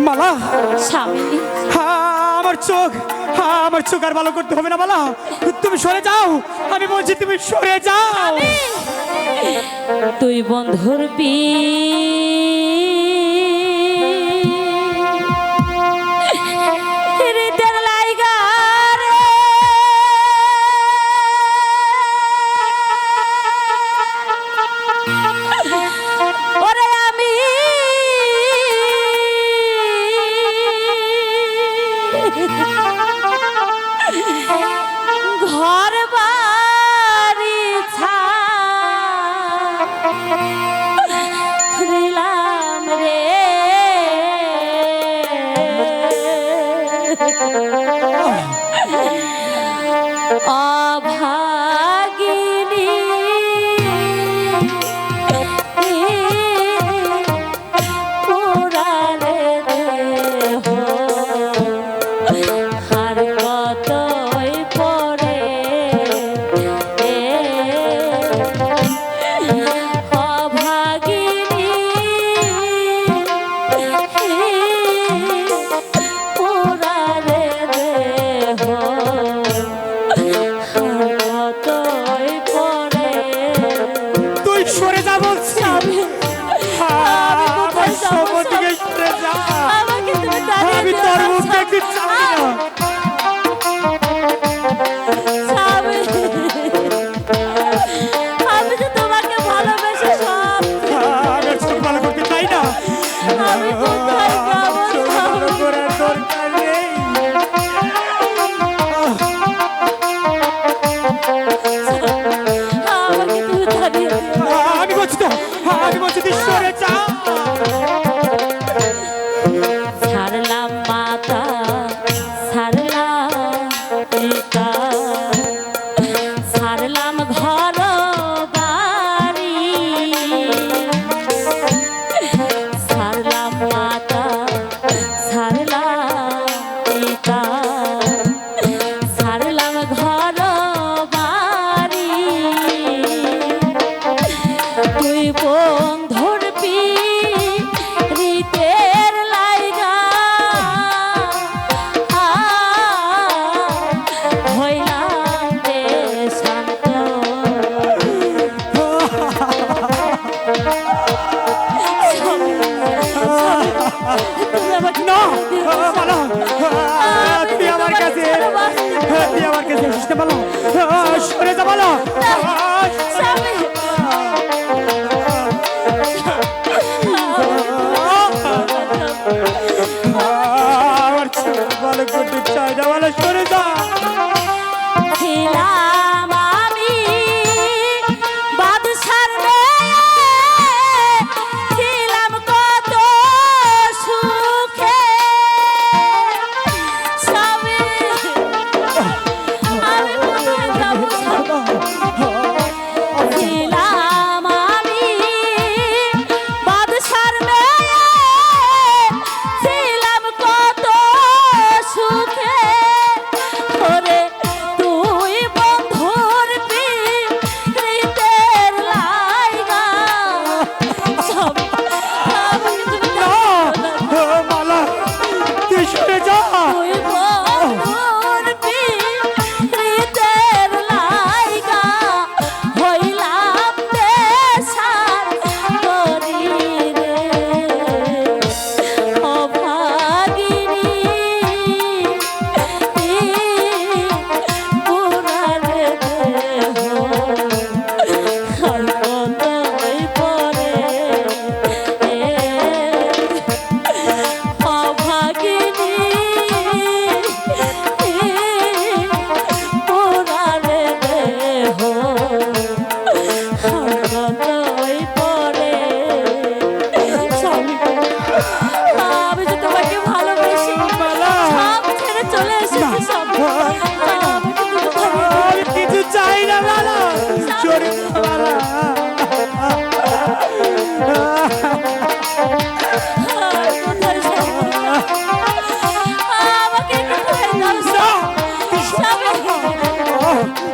মালা। স্বামী। আমার চোখ। আমার চোখ আর ভালো করতে হবে না মালা। তুমি সরে যাও। আমি বলছি তুমি সরে যাও। তুই বন্ধুর পি 아. তুই সরে যা বলছি। আমি তোর মুখ দেখতে চাই না। বলো তুমি আমার কাছে তুই আমার চাই না বলো সরে যা।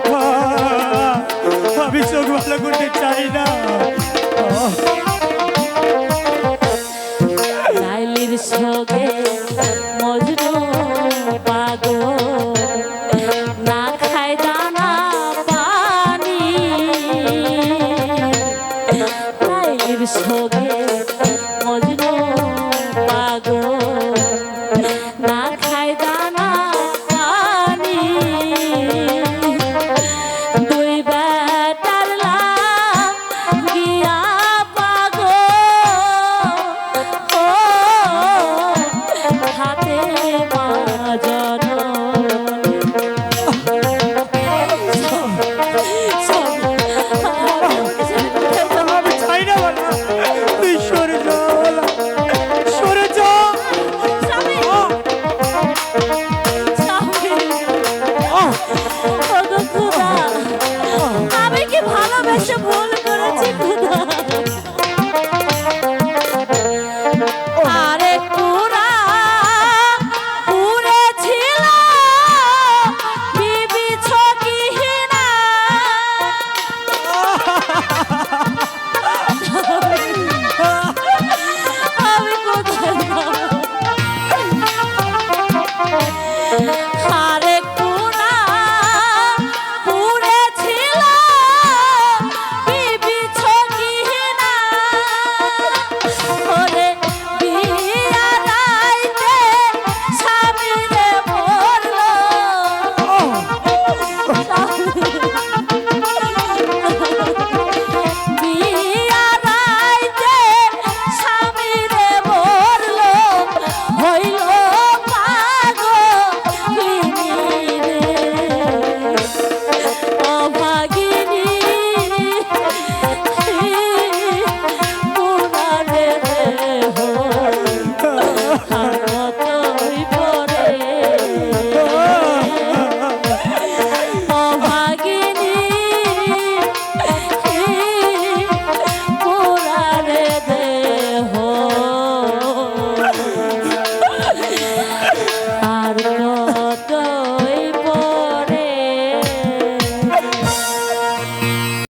Oh,